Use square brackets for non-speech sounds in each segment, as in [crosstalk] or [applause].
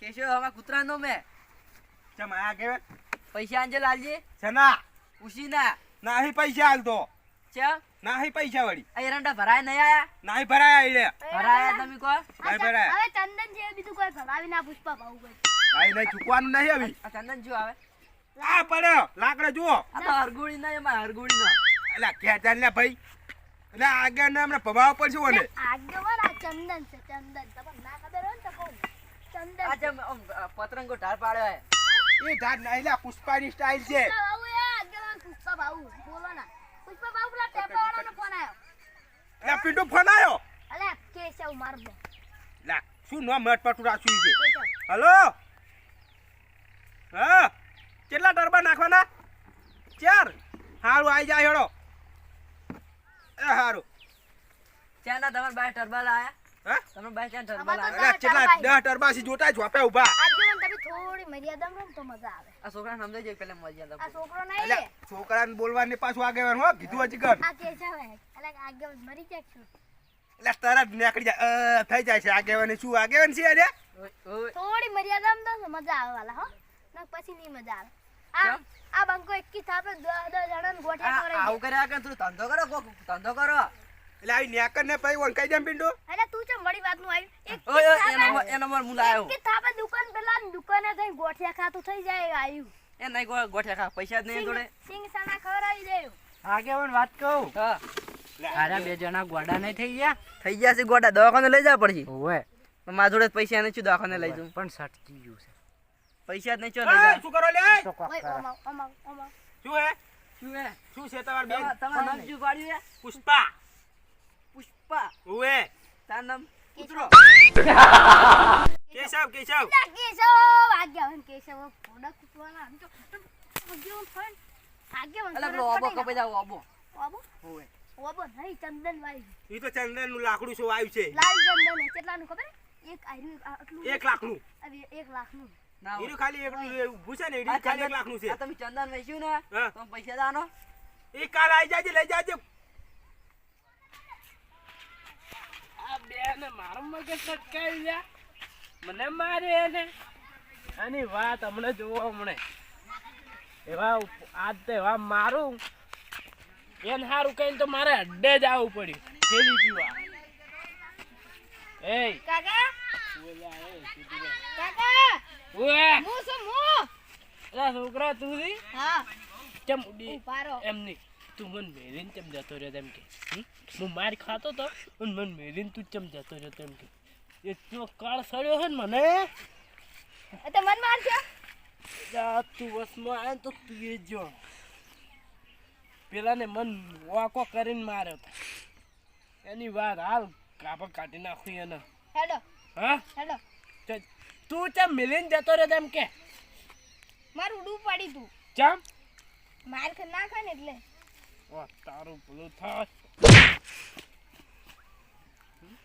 કેશવ હવે કૂતરાનો મે. ચમ આ કે પૈસા આંજે લાલજી. સના ઉશીના નાહી પૈસા હાલ તો. છે નાહી પૈસા વળી. આ એરંડા ભરાય નહીં આયા? નાહી ભરાયા ઈડે ભરાયા તમે કો નાહી ભરાયા. હવે ચંદન છે બીજું કોઈ ભરાવી ના પુષ્પા ભાવ ભાઈ ભાઈ નહીં ચૂકવાનું નહીં આવી આ ચંદન જો આવે. આ પડ્યો લાકડા જુઓ. આ તો હરગુડી ના એમાં હરગુડી નો એટલે ખેંચાણ લે ભાઈ. એટલે આગળ ને હમણાં ભમાવા પડશે ઓને. આગળ આ ચંદન છે ચંદન તમને ના ખબર હોય ને તો કહું ચંદન. આ જેમ આમ, ઢાળ પાડ્યો હે. એ ધાર નહીં લે પુષ્પાની સ્ટાઇલ છે. પુષ્પા ભાવ બોલો ના પુષ્પા ભાવ પેલા ટેપા વાળાનો ફોન આવ્યો એટલે પિન્ટુ ફોન આવ્યો અલે કેશવ મારબો લા શું નો મટ પટુ રાખ્યું છે? હલો? હા? કેટલા ડરબા નાખવાના? ચાર? હારું આઈ જાય હેડો. એ હારું. ચાના તમારા બાય ટરબા લાયા? બાય ટરબા જોતા ઝોપે તમે થોડી મર્યાદા માં તો મજા આવે. આ છોકરાને સમજાઈ જાય પેલા મજા આ આવે છોકરો એટલે છોકરાને બોલવાની પાછું આગેવાનું હો કીધું હજી કર આ કેશવ હે અલે આગેવાન મરી જાય છું. એટલે તરત નીકળી જાય. થઈ જાય છે. આગેવાની શું આગેવાન છે અરે ઓય, ઓય. થોડી તો મજા આવે વાલા હો. ના પછી નહીં મજા આવે. આ આ બંકો એકી થાપે દસ દસ જણાને ગોઠિયા કરે આવું કર્યા કે તું ધંધો કરો ધંધો કરો. એટલે આવી નેકર ને પછી વંકાઈ જાય પિંડો. અરે તું ચમ વળી વાતનું આવ્યું એક ઓય એનો નંબર- એનો નંબર હું લાયો કે થાપે દુકાન પેલા દુકાને જઈ ગોઠિયા ખાતું થઈ જાય આવ્યું એ નહીં ગો- ગોઠિયા ખા પૈસા જ નહીં જોડે. સિંગ સાના જાય. આગે પણ વાત કહું? હા. તારા બે જણા ગોડા નહીં થઈ ગયા? થઈ ગયા છે ગોડા દવાખાને લઈ જવા પડશે ઓવે મારા જોડે પૈસા નહીં છું દવાખાને લઈ જાઉં. પણ સટકી ગયું છે. પૈસા જ નહીં ચો લઈ જા. શું કરો લે? શું હે? શું હે? શું છે તમાર બેન? તમાર નામ શું પાડ્યું હે? પુષ્પા. પુષ્પા. ઓએ તાર નામ કૂતરો. કેશવ કેશવ. ના કેશવ આગેવાન કેશવ. ફોડા કૂતવાના આમ તો આગેવાન ફોન આગેવાન અલગ લો ઓબો કપાઈ જાવ ઓબો ઓબો ઓએ ઓબો નહીં ચંદન વાળી ઈ તો ચંદનનું લાકડું શું આવ્યું છે? લાલ ચંદન હે કેટલાનું ખબર? એક આયરું આટલું. એક લાખનું. અરે એક લાખનું. ના. એનું ખાલી ને ખાલી એક ચંદન- લાખનું છે. આ તમે ચંદન વેચ્યું ને. તો પૈસા દાનો. એક કાલ આવી જાજે લઈ જાજે. બેને મારો મગજ સટકાવી લ્યા મને મારે એને. આની વાત હમણાં જોવો હમણે. એવા આજ તો એવા મારું. એને સારું કહીને તો મારે અડ્ડે જ આવવું પડ્યું. ફેરી પીવા એ કાકા? ઓલા એ કાકા ઓએ હું છું હું. છોકરા તું એમની હા. ઉડી તું મન મેરીને ચમ જતો રહ્યો તેમ કે? હું માર ખાતો તો અને મન મેરીને તું ચમ જતો રહ્યો તેમ કે. એટલો કાળ સડ્યો હે ને મને. તો મન માર છે જા તું વસમાં આવે તો તું એ જો. પેલાને મન વાકો કરીને માર્યો હતો એની વાત હાલ કાપડ કાઢી નાખું એને. હેડો. હા? હેડો. તે ચમ મિલીને જતો રહ્યો તેમ કે? મારું ઉડું પાડી તું. ચમ? માર ખા ના ખાને એટલે. ઓ તારું થાય હમ?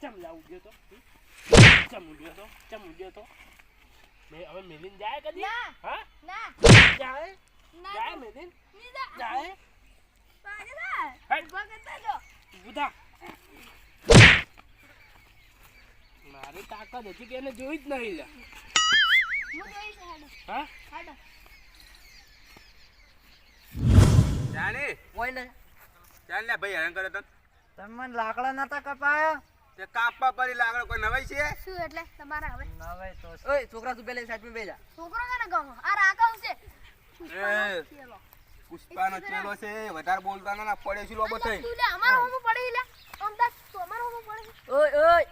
ચમ જાવું ગયો તો? ચમ ઉડ્યો તો? ચમ ઉડ્યો તો? મે હવે મેલિન જાય કદી ના. હા? ના. જાય? ના જાય મેલિન? જાય? બુધા મારી તાકાત હજી કે એને જોઈ જ નહીં લે. હું જોઈશ હેડો હા હેડો જાણે? કોઈ ને ચાલ ને ભાઈ હેરાન કરે તને. તમને લાકડા નતા કપાયા? તે કાપવા પડી લાકડો કોઈ નવાઈ છે? શું એટલે? તમારા હવે? નવે તો ઓય છોકરા તું પેલા સાઈડમાં બેજા છોકરો કને ગમો આ રાકાવ છે. એ. પુષ્પાનો ચેલો છે વધારે બોલતા ના પડે છે લોબો થઈ? તું લે અમારો હોમો પડી લે. અમદાવાદ તું અમારો હોમો પડી ઓય ઓય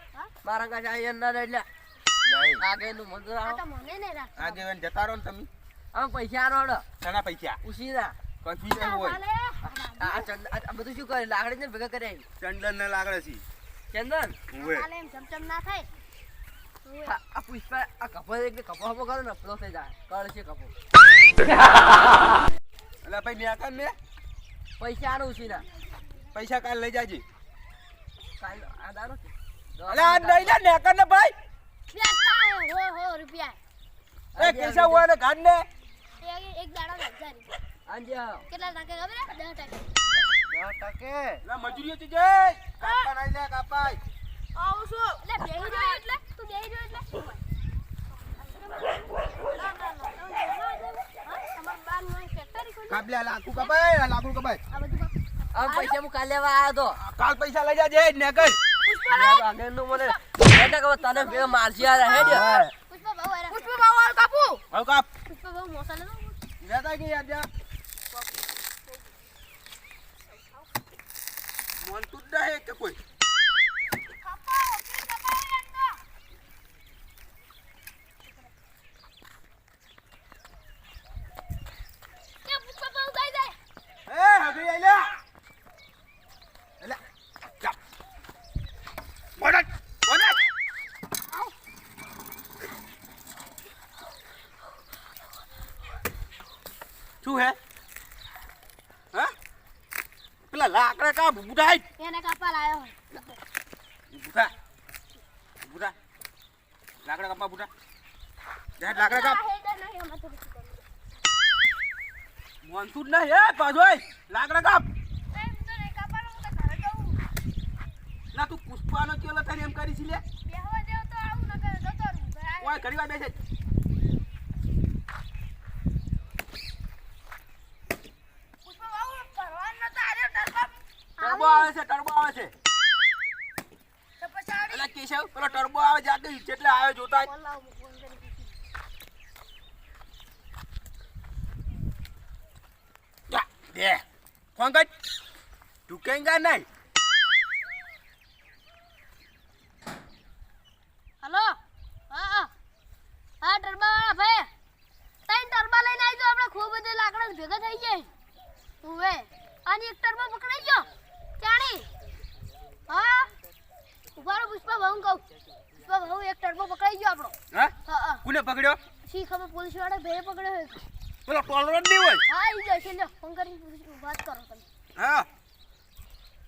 મારા કાছে આઈ ના એટલે. આગે નું મંદર આ તો મને ને રાખ આગેવાન જતા રહો ને તમે. આમ પૈસા હડો. નાના પૈસા. ઉસીના જાય હોય? આ ચંદન આ- બધું શું કરે? લાકડી ને ભેગા કરે ચંદન ને લાકડે છે. ચંદન? એમ ચમચમ ના થાય. આ પુષ્પા આ કપો એક કપો હપો કરો ને પેલો થઈ જાય. કળ છે કપો એટલે [laughs] ભાઈ ન્યા ને પૈસા આનો ઉસીના પૈસા કાલ લઈ જાજે. કાલ આ દારો અલે આ નહીં લે નેકર ને ભાઈ. રૂપિયા. એ કેસા હોય ને ગાડ ને? એક એક દાડા હજાર રૂપિયા. કેટલા જય કાપા. નાઈ લે પૈસા હું કાલ લેવા તો. કાલ પૈસા લઈ જાજે ને કઈ નું તને બે મારસી આ કાપુ. કાપ. પુષ્પા કે યાર આઈ લે એલા ચાપ બોડટ બોડટ શું હે હા? પેલા લાકડા કા બુધાઈ એને કાપા લાયો બુધા બુધા લાકડા કાપા બુધા જા લાકડા કાપ. તો. મોનસૂન ના હે પાછોય લાકડા કાપ. તો તો. ના તું પુષ્પાનો કેલો તને એમ કરી છે લે. બેહવા દેવ તો આવું ન કરે, રહું. ભાઈ, ઓય ઘડી વાર બેસે પુષ્પા ભાવ ભરવાનું નતા, અરે ડરબા. ટર્બો આવે છે ટર્બો આવે છે તો. એટલે કેશવ પેલો ટર્બો આવે જાતે જેટલે આવે જોતા. ફોન કરી દે ફોન કર ઢુકેંગા નહીં હલો હા હા હા ટરબાવાળા ભાઈ ત્રણ ટરબા લઈને આવી આપણે ખૂબ બધે લાકડા ભેગા થઈ જાય હવે અને એક ટરબા પકડાઈ ગયો ચાણી હા ઊભા રહો પુષ્પા ભાઉ કહું પુષ્પા ભાઉ એક ટરબો પકડાઈ ગયો આપણો હા હા હા કોને પકડ્યો? શી ખબર પોલીસવાળા ભેર પકડ્યો પેલો ટોલરો જ નહીં હોય? હા ઈ છે લ્યો ફોન કરીને વાત કરો તમે. હા.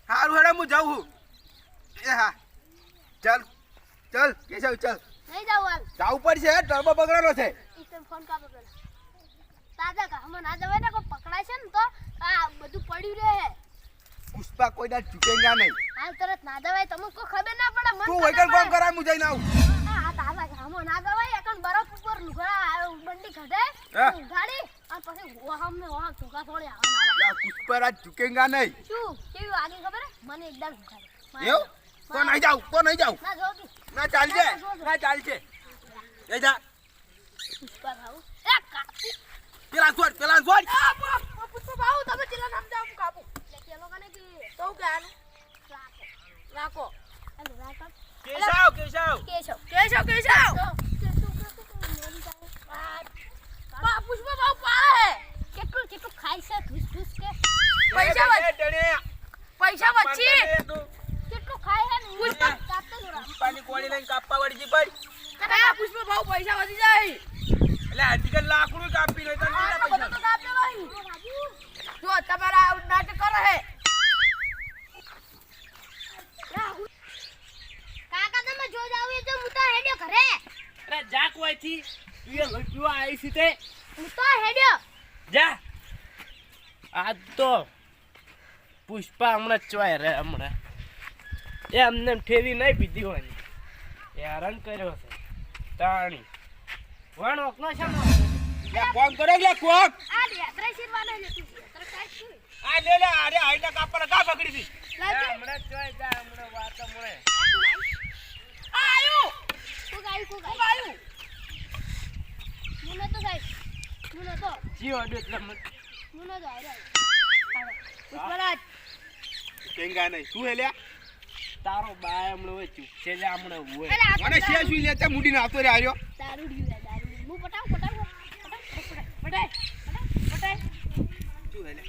હારું હેડે હું જાઉં છું. એ હા. ચાલ ચાલ કેશવ ચાલ. નહીં જાવ હાલ. જાવું પડશે ટર્બો પકડવાનો છે. ઈ તમે ફોન કાપો પેલા. તાજા ગામમાં ના જવાય ને કોઈ પકડાય છે ને તો આ બધું પડ્યું રહે. પુષ્પા કોઈ કોઈના ઢુકેંગા નહીં. હાલ તરત ના જવાય તમને કોઈ ખબર ના પડે મન તું વૈકલ ફોન કરાય હું જઈને આવું. હા તાજા ગામમાં ના ગવાય એકન બરફ ઉપર લુગડા બંડી ઘડે. ઉઘાડી અને પછી વહામ ને વહામ ટૂંકા થોડી આવવાના આવે યા પુષ્પા ઝુકેંગા નહીં. શું? કેવી આગે ખબર? મને એકદમ ઉઘાડી. એવું? તો નહીં જાવ તો નહીં જાવ ના જો ના ચાલજે. ના ચાલજે. એ જા. પુષ્પા ભાવ એ કાપી પેલા છોડ પેલા છોડ પુષ્પા ભાવ તમે ચેલા નામ જાવ કાપુ. એટલે કે લોકોને કે તો ગાનું રાખો. રાખો. રાખો. કેશવ કેશવ કેશવ પુષ્પા ભાવ પાડે કેટલું કેટલું ખાય છે ઠૂસ ઠૂસ કે પૈસા ટણે પૈસા તું કેટલું ખાય ને પુષ્પા. કાપતો જોરા પાણી કોણી લઈને કાપવા વળી જી પડ કયા પુષ્પા ભાવ પૈસા વધી જાય. એટલે આજકાલ લાકડું કાપી નહીં તને કેટલા પૈસા? તો કાપજો ભાઈ જો તમારા નાટક કરે હે કાકા તમે જો જાવ તો હું તો હેડ્યો ઘરે. અરે જા કોઈથી. તું એ લડ્યું આવી છે તે. હું તો હેડ્યો. જા. આ તો પુષ્પા હમણાં ચોય રે હમણાં. એ અમને ઠેરી નહીં પીધી હોય હેરાન કર્યો છે. તાણી. વણ ઓકનો છે ને લે કોમ કરો લે કોમ આ લે શીરવાના તું. શું આ લે લે અરે આઈના કાપડ કા પકડી હતી હમણાં ચોય જા હમણાં વાત મળે આયુ કોક આયુ કોક આયુ મુને તો સાહેબ મુને તો જી ઓડ્યો એટલે મને મુને તો આયુ પુષ્પરાજ કેંગા નહીં શું હે લે તારો બાય હમણાં હોય ચૂપશે લે હમણાં હોય મને શિયા સુઈ લે તે મુડી નાતો રે આર્યો દારૂ ડીયું લે દારૂ હું પટાવ પટાવ શું લે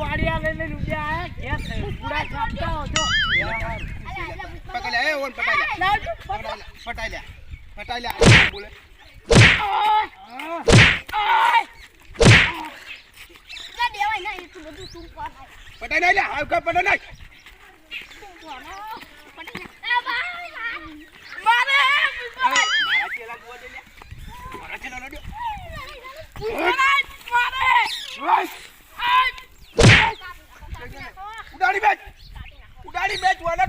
ખાલી લઉં લઈ લઈને ઉડ્યા આયા પૂરા કાપતા હો પકડ્યા એ ઓન પટાઈ પટાઈ લ્યા પટાઈ લ્યા બોલે. પટાઈ નાઈ લ્યા આવકા પટાઈ નાઈ ઉડાડી બેચ. ઉડાડી બેચ વાલા